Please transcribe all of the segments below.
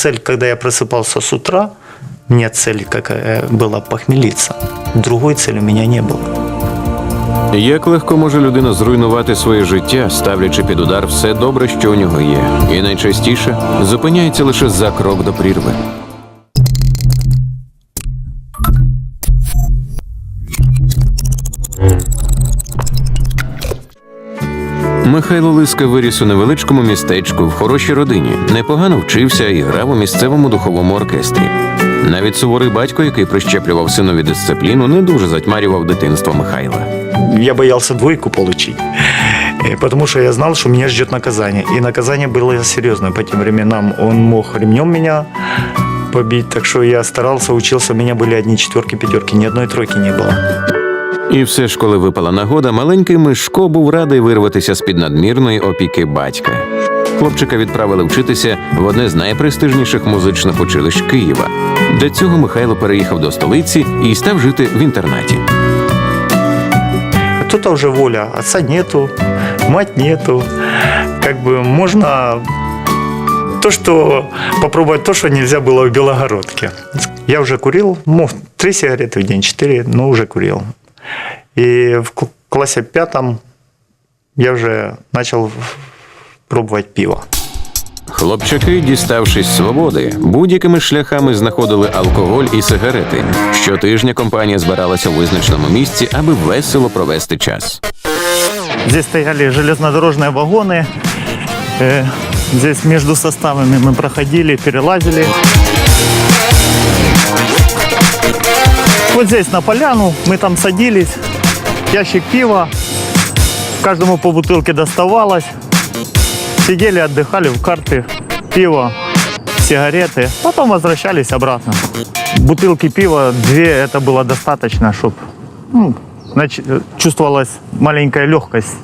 цель, когда я просыпался с утра, у меня цель какая была похмелиться. Другой цели у меня не было. Як легко може людина зруйнувати своє життя, ставлячи під удар все добре, що у нього є, і найчастіше зупиняється лише за крок до прірви. Михайло Лиска виріс у невеличкому містечку в хорошій родині, непогано вчився і грав у місцевому духовому оркестрі. Навіть суворий батько, який прищеплював синові дисципліну, не дуже затьмарював дитинство Михайла. Я боялся двойку получить, э, потому что я знал, что меня ждет наказание. И наказание было серьезное по тем временам. Он мог ремнем меня побить, так что я старался, учился. У меня были одни четверки, пятерки, ни одной тройки не было. І все ж, коли випала нагода, маленький Мишко був радий вирватися з під надмірної опіки батька. Хлопчика відправили вчитися в одне з найпрестижніших музичних училищ Києва. Для цього Михайло переїхав до столиці і став жити в інтернаті. Тут уже воля. Отца нету, мать нету. Как бы можно то, что попробовать то, что нельзя было в Белогородке. Я уже курил, мог три сигареты в день, четыре, но уже курил. И в кл- классе пятом я уже начал пробовать пиво. Хлопчаки, діставшись свободи, будь-якими шляхами знаходили алкоголь і сигарети. Щотижня компанія збиралася у визначеному місці, аби весело провести час. Здесь стояли железнодорожные вагоны. Э, Здесь между составами мы проходили, перелазили. Вот здесь на поляну мы там садились. Ящик пива. Каждому по бутылке доставалось. Сидели, отдыхали в карты, пиво, сигареты. Потом возвращались обратно. Бутылки пива, две, это было достаточно, чтобы чувствовалась маленькая легкость.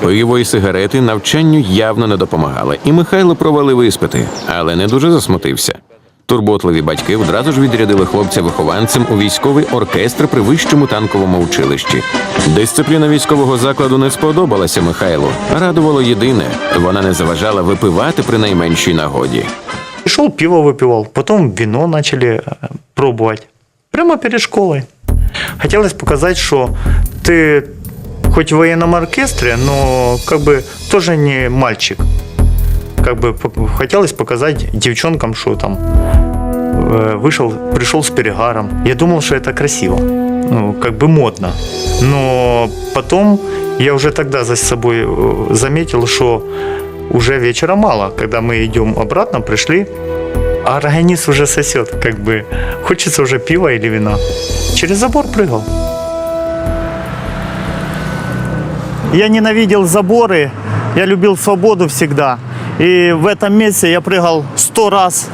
Пиво і сигарети навчанню явно не допомагали, і Михайло провалив іспити, але не дуже засмутився. Турботливі батьки одразу ж відрядили хлопця вихованцем у військовий оркестр при вищому танковому училищі. Дисципліна військового закладу не сподобалася Михайлу. Радувало єдине, вона не заважала випивати при найменшій нагоді. Пришел, пиво выпивал, потом вино начали э, пробовать. Прямо перед школой. Хотелось показать, что ты хоть в военном оркестре, но как бы тоже не мальчик. Как бы хотелось показать девчонкам, что там э, вышел, пришел с перегаром. Я думал, что это красиво, ну, как бы модно. Но потом я уже тогда за собой э, заметил, что уже вечера мало, когда мы идем обратно, пришли, а организм уже сосет, как бы хочется уже пива или вина. Через забор прыгал. Я ненавидел заборы, я любил свободу всегда. И в этом месте я прыгал сто раз,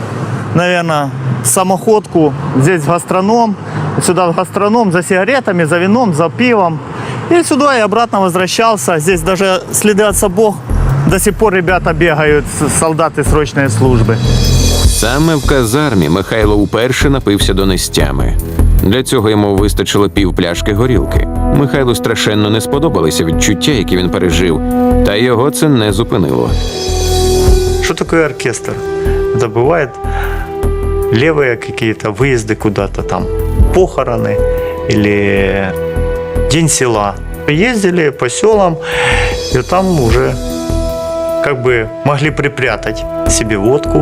наверное, самоходку. Здесь в гастроном, сюда в гастроном за сигаретами, за вином, за пивом. И сюда и обратно возвращался. Здесь даже следы от сапог до сих пор ребята бегают, с- солдаты срочной службы. Саме в казармі Михайло уперше напився до нестями. Для цього йому вистачило пів пляшки горілки. Михайлу страшенно не сподобалися відчуття, які він пережив, та його це не зупинило. Что такое оркестр? Это бывает левые какие-то выезды куда-то там, похороны или день села. Ездили по селам, и там уже как бы могли припрятать себе водку.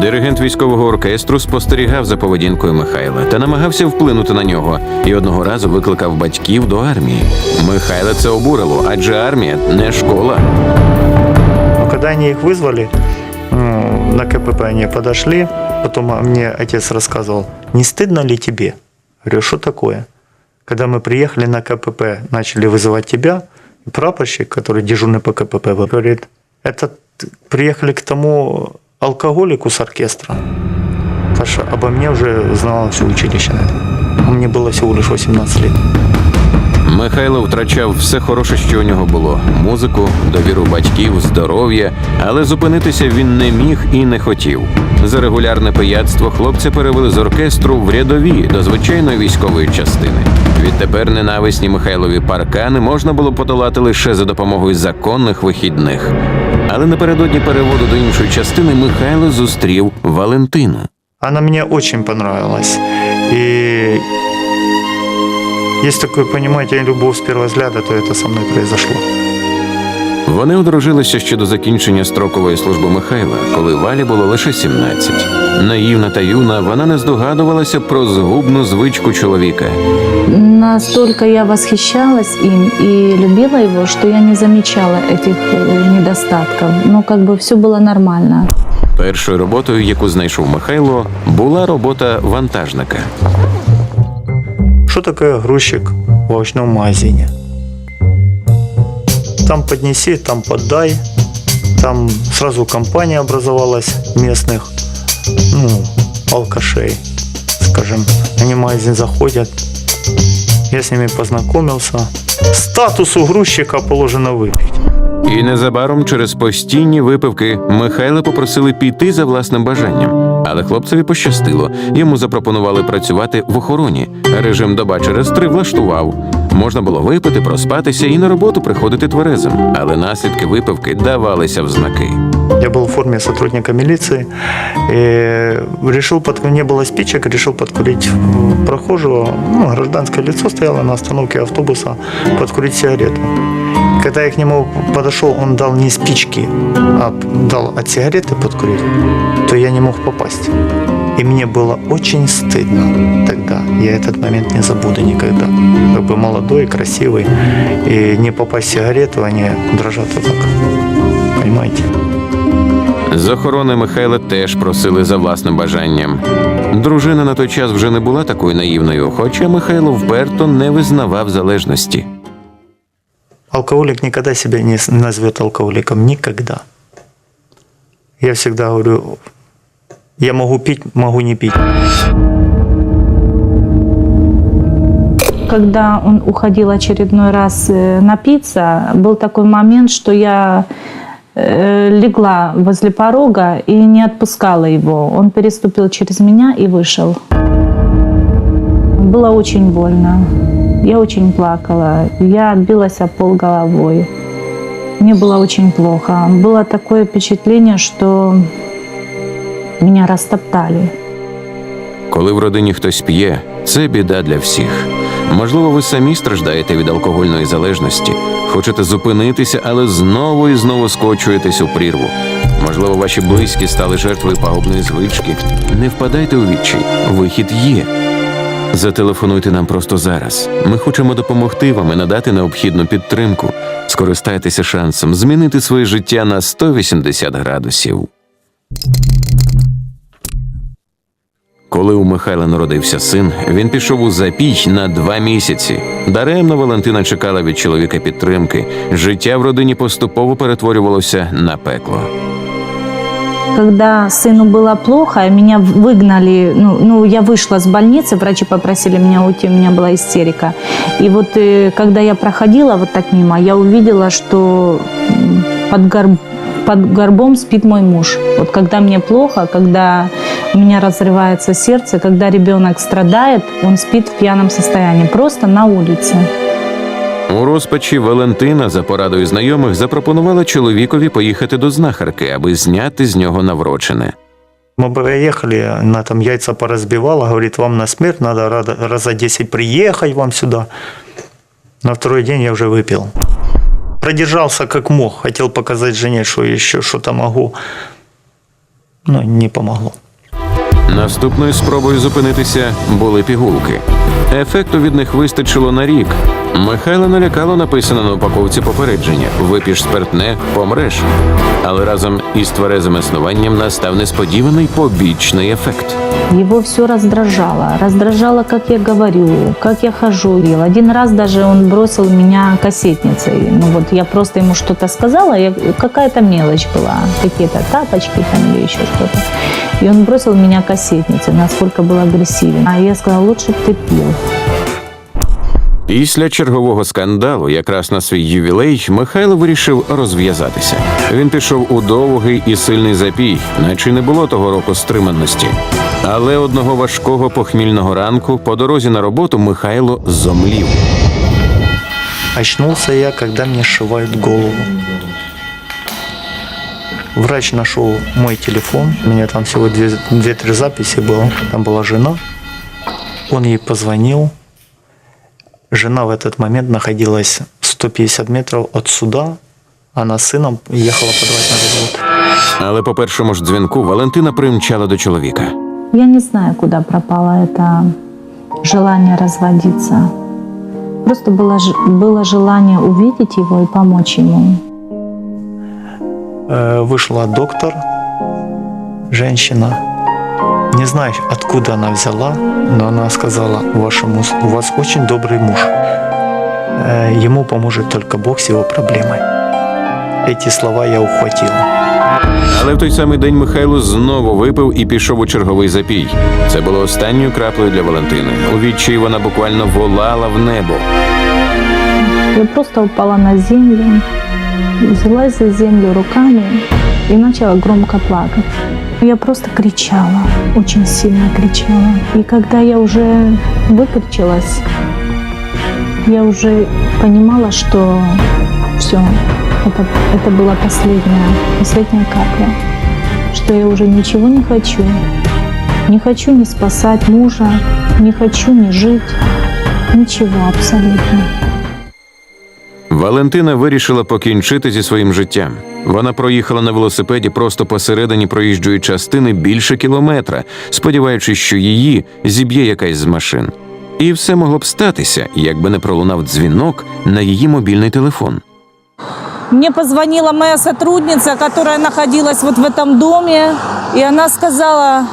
Диригент військового оркестру спостерігав за поведінкою Михайла та намагався вплинути на нього, і одного разу викликав батьків до армії. Михайла це обурило, адже армія не школа. Но когда они их вызвали, ну, на КПП они подошли, потом мне отец рассказывал, не стыдно ли тебе? Говорю, что такое? Когда мы приехали на КПП, начали вызывать тебя, прапорщик, который дежурный по КПП, говорит, это приехали к тому алкоголику с оркестра. Потому обо мне уже знало все училище. А мне было всего лишь 18 лет. Михайло втрачав все хороше, що у нього було: музику, довіру батьків, здоров'я, але зупинитися він не міг і не хотів. За регулярне пияцтво хлопця перевели з оркестру в рядові до звичайної військової частини. Відтепер ненависні Михайлові паркани можна було подолати лише за допомогою законних вихідних. Але напередодні переводу до іншої частини Михайло зустрів Валентину. Она мне очень понравилась. И есть такое, понимаете, любовь с первого взгляда, то это со мной произошло. Вони одружилися ще до закінчення строкової служби Михайла, коли Валі було лише 17. Наївна та юна, вона не здогадувалася про згубну звичку чоловіка. Настолько я восхищалась им и любила его, что я не замечала этих э, недостатков. Ну, как бы все было нормально. Першою роботою, яку знайшов Михайло, була робота вантажника. Что такое грузчик в овощном магазине? Там поднеси, там подай. Там сразу компания образовалась местных, ну, алкашей, скажем. Они в магазин заходят. Я с ними познакомился. Статусу грузчика положено выпить. І незабаром через постійні випивки Михайла попросили піти за власним бажанням. Але хлопцеві пощастило. Йому запропонували працювати в охороні. Режим доба через три влаштував. Можна було випити, проспатися і на роботу приходити тверезим. Але наслідки випивки давалися в знаки. Я был в форме сотрудника милиции. И решил, под... не было спичек, решил подкурить м, прохожего. Ну, гражданское лицо стояло на остановке автобуса, подкурить сигарету. Когда я к нему подошел, он дал не спички, а дал от сигареты подкурить, то я не мог попасть. И мне было очень стыдно тогда. Я этот момент не забуду никогда. Как бы молодой, красивый. И не попасть в сигарету, они дрожат вот так. Понимаете? З охорони Михайла теж просили за власним бажанням. Дружина на той час вже не була такою наївною, хоча Михайло вперто не визнавав залежності. Алкоголик никогда себя не с- назовет алкоголиком. Никогда. Я всегда говорю, я могу пить, могу не пить. Когда он уходил очередной раз э, напиться, был такой момент, что я э, легла возле порога и не отпускала его. Он переступил через меня и вышел. Было очень больно. Я очень плакала. Я билась о пол головой. Мне было очень плохо. Было такое впечатление, что меня растоптали. Коли в родині хтось п'є, це біда для всіх. Можливо, ви самі страждаєте від алкогольної залежності, хочете зупинитися, але знову і знову скочуєтесь у прірву. Можливо, ваші близькі стали жертвою пагубної звички. Не впадайте у відчай. Вихід є. Зателефонуйте нам просто зараз. Ми хочемо допомогти вам і надати необхідну підтримку. Скористайтеся шансом змінити своє життя на 180 градусів. Коли у Михайла народився син, він пішов у запій на два місяці. Даремно Валентина чекала від чоловіка підтримки. Життя в родині поступово перетворювалося на пекло. Когда сыну было плохо, меня выгнали, ну, ну, я вышла с больницы, врачи попросили меня уйти, у меня была истерика. И вот э, когда я проходила вот так мимо, я увидела, что м, под, гор- под горбом спит мой муж. Вот когда мне плохо, когда у меня разрывается сердце, когда ребенок страдает, он спит в пьяном состоянии, просто на улице. У розпачі Валентина за порадою знайомих запропонувала чоловікові поїхати до знахарки, аби зняти з нього наврочене. Мы приехали, она там яйца поразбивала, говорит, вам на смерть надо рада- раза 10 приехать вам сюда. На второй день я уже выпил. Продержался как мог, хотел показать жене, что еще что-то могу. Но не помогло. Наступною спробою зупинитися були пігулки. Ефекту від них вистачило на рік. Михайло налякало написано на упаковці попередження: вип'єш спиртне, помреш. Але разом із тверезим існуванням настав несподіваний побічний ефект. Его все раздражало. Раздражало, как я говорю, как я хожу. Один раз даже он бросил меня кассетницей. Ну вот я просто ему что-то сказала, я- какая-то мелочь была, какие-то тапочки там или еще что-то. И он бросил меня кассетницей, насколько был агрессивен. А я сказала, лучше бы ты пил. Після чергового скандалу, якраз на свій ювілей, Михайло вирішив розв'язатися. Він пішов у довгий і сильний запій, наче не було того року стриманості. Але одного важкого похмільного ранку по дорозі на роботу Михайло зомлів. Очнулся я, когда мне сшивают голову. Врач нашел мой телефон. У меня там всего две- две-три записи было. Там была жена. Он ей позвонил. Жена в этот момент находилась 150 метров от суда. Она с сыном ехала подавать на развод. Але по першому ж дзвінку Валентина примчала до чоловіка. Я не знаю, куда пропало это желание разводиться. Просто было, ж- было желание увидеть его и помочь ему. Э, Вышла доктор, женщина. Не знаю, откуда она взяла, но она сказала, вашему, с- у вас очень добрый муж. Э, Ему поможет только Бог с его проблемой. Эти слова я ухватил. Але в той самий день Михайло знову випив і пішов у черговий запій. Це було останньою краплею для Валентини. У відчаї вона буквально волала в небо. Я просто упала на землю, взялась за землю руками и начала громко плакать. Я просто кричала, очень сильно кричала. И когда я уже выкричалась, я уже понимала, что все, это, это была последняя, последняя капля, что я уже ничего не хочу. Не хочу ни спасать мужа, не хочу ни жить, ничего абсолютно. Валентина вирішила покінчити зі своїм життям. Вона проїхала на велосипеді просто посередині проїжджої частини більше кілометра, сподіваючись, що її зіб'є якась з машин. І все могло б статися, якби не пролунав дзвінок на її мобільний телефон. Мне позвонила моя сотрудница, которая находилась вот в этом доме, и она сказала,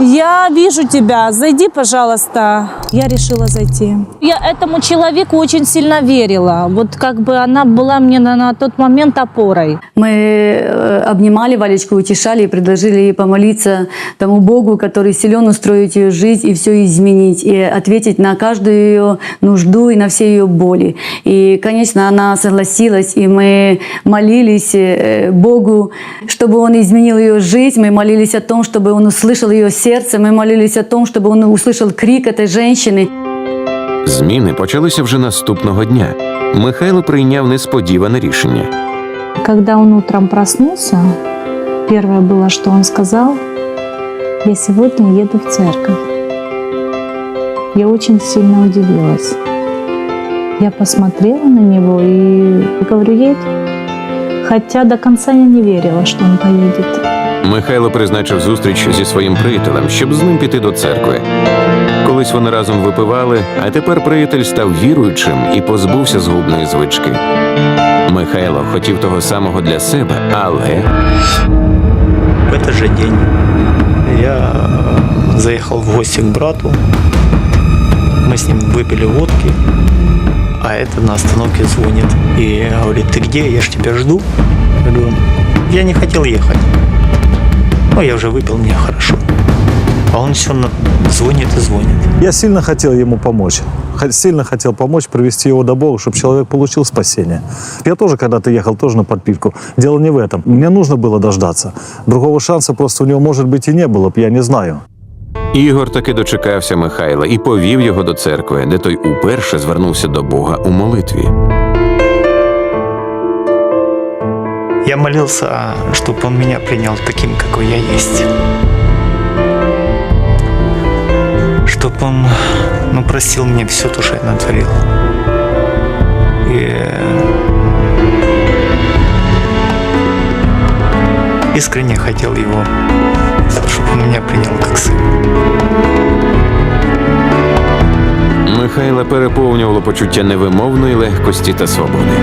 я вижу тебя, зайди, пожалуйста. Я решила зайти. Я этому человеку очень сильно верила. Вот как бы она была мне на, на тот момент опорой. Мы э, обнимали Валечку, утешали и предложили ей помолиться тому Богу, который силен устроить ее жизнь и все изменить, и ответить на каждую ее нужду и на все ее боли. И, конечно, она согласилась, и мы молились э, Богу, чтобы Он изменил ее жизнь, мы молились о том, чтобы Он услышал ее сердце, мы молились о том, чтобы Он услышал крик этой женщины. Зміни почалися вже наступного дня. Михайло прийняв несподіване рішення. Когда он утром проснулся, первое было, что он сказал, я сегодня еду в церковь. Я очень сильно удивилась. Я посмотрела на него и говорю, едь. Хотя до конца я не верила, что он поедет. Михайло призначив зустріч зі своїм приятелем, щоб з ним піти до церкви. Колись вони разом випивали, а тепер приятель став віруючим і позбувся згубної звички. Михайло хотів того самого для себе, але В этот же день я э, заехал в гости к брату. Мы с ним выпили водки, а это на остановке звонит и говорит, ты где? Я ж тебя жду. Я говорю, я не хотел ехать. Ну, я уже выпил, мне хорошо. А он все звонит и звонит. Я сильно хотел ему помочь. Х- Сильно хотел помочь, привести его до Бога, чтобы человек получил спасение. Я тоже когда-то ехал, тоже на подпитку. Дело не в этом. Мне нужно было дождаться. Другого шанса просто у него, может быть, и не было б, я не знаю. Ігор таки дочекався Михайла і повів його до церкви, де той уперше звернувся до Бога у молитві. Я молился, чтобы он меня принял таким, какой я есть. Чтоб он ну, простил мне все то, что я натворил. И искренне хотел его, чтобы он меня принял как сын. Михайла переповнювало почуття невимовної легкості та свободи.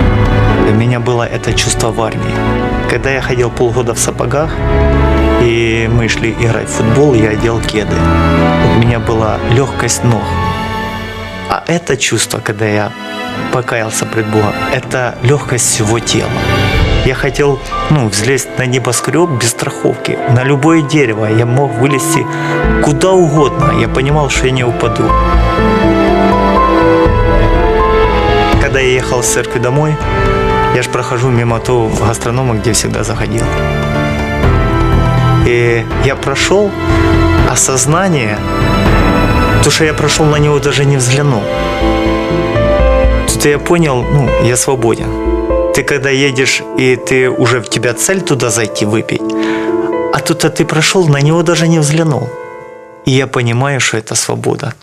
У меня было это чувство в армии. Когда я ходил полгода в сапогах, и мы шли играть в футбол, я одел кеды. Меня была легкость ног. А это чувство, когда я покаялся пред Богом, это легкость всего тела. Я хотел ну, взлезть на небоскреб без страховки, на любое дерево. Я мог вылезти куда угодно. Я понимал, что я не упаду. Когда я ехал с церкви домой, я же прохожу мимо того гастронома, где всегда заходил. И я прошел осознание, то, что я прошел на него, даже не взглянул. Тут я понял, ну, я свободен. ты когда едешь, и ты уже в тебя цель туда зайти выпить, а тут а ты прошел, на него даже не взглянул. И я понимаю, что это свобода.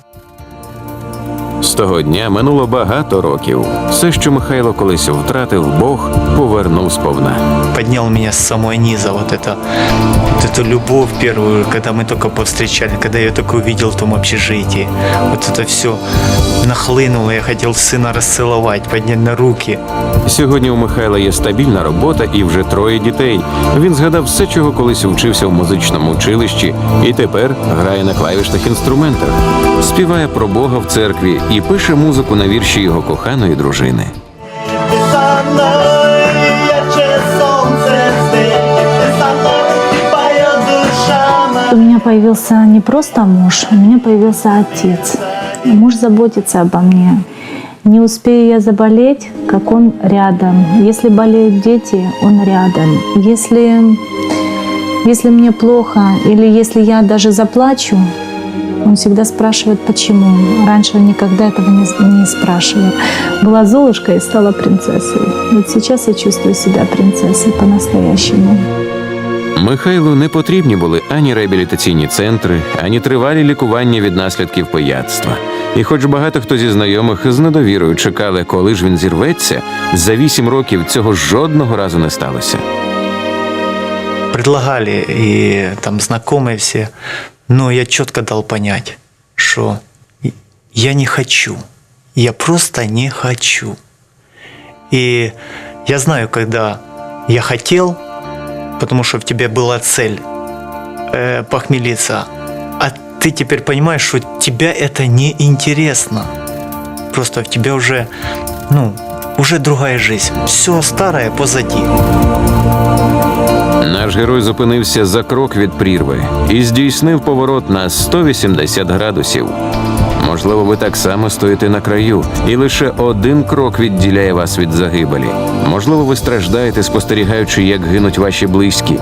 З того дня минуло багато років. Все, що Михайло колись втратив, Бог повернув сповна. Поднял меня с самого низа, вот это, вот эту любовь первую, когда мы только повстречали, когда я только увидел в том общежитии. Вот это все нахлынуло, я хотел сына расцеловать, поднять на руки. Сьогодні у Михайла є стабільна робота і вже троє дітей. Він згадав все, чого колись вчився в музичному училищі, і тепер грає на клавішних інструментах, співає про Бога в церкві і пише музику на вірші його коханої дружини. У меня появился не просто муж, у меня появился отец. Муж заботится обо мне. Не успею я заболеть, как он рядом. Если болеют дети, он рядом. Если, если мне плохо или если я даже заплачу, он всегда спрашивает, почему. Раньше он никогда этого не, не спрашивал. Была Золушка и стала принцессой. Вот сейчас я чувствую себя принцессой по-настоящему. Михайлу не потрібні були ані реабілітаційні центри, ані тривалі лікування від наслідків пияцтва. І хоч багато хто зі знайомих з недовірою чекали, коли ж він зірветься, за вісім років цього жодного разу не сталося. Предлагали и там знакомые все, Но я четко дал понять, что я не хочу, я просто не хочу. И я знаю, когда я хотел, потому что в тебе была цель э, похмелиться, а ты теперь понимаешь, что тебя это не интересно. Просто в тебя уже, ну, уже другая жизнь. Все старое позади. Наш герой зупинився за крок від прірви і здійснив поворот на 180 градусів. Можливо, ви так само стоїте на краю, і лише один крок відділяє вас від загибелі. Можливо, ви страждаєте, спостерігаючи, як гинуть ваші близькі.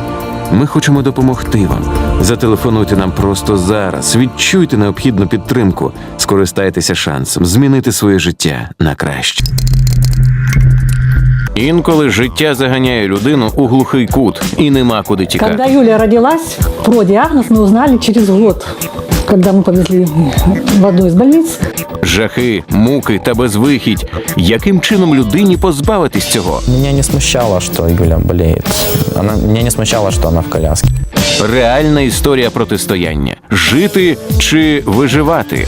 Ми хочемо допомогти вам. Зателефонуйте нам просто зараз. Відчуйте необхідну підтримку, скористайтеся шансом змінити своє життя на краще. Інколи життя заганяє людину у глухий кут і нема куди тікати. Когда Юля родилась, про диагноз мы узнали через год, когда мы повезли в одну из больниц. Жахи, муки та безвихідь. Яким чином людині позбавитись цього? Меня не смущало, что Юля болеет. Она, меня не смущало, что она в коляске. Реальна історія протистояння: жити чи виживати.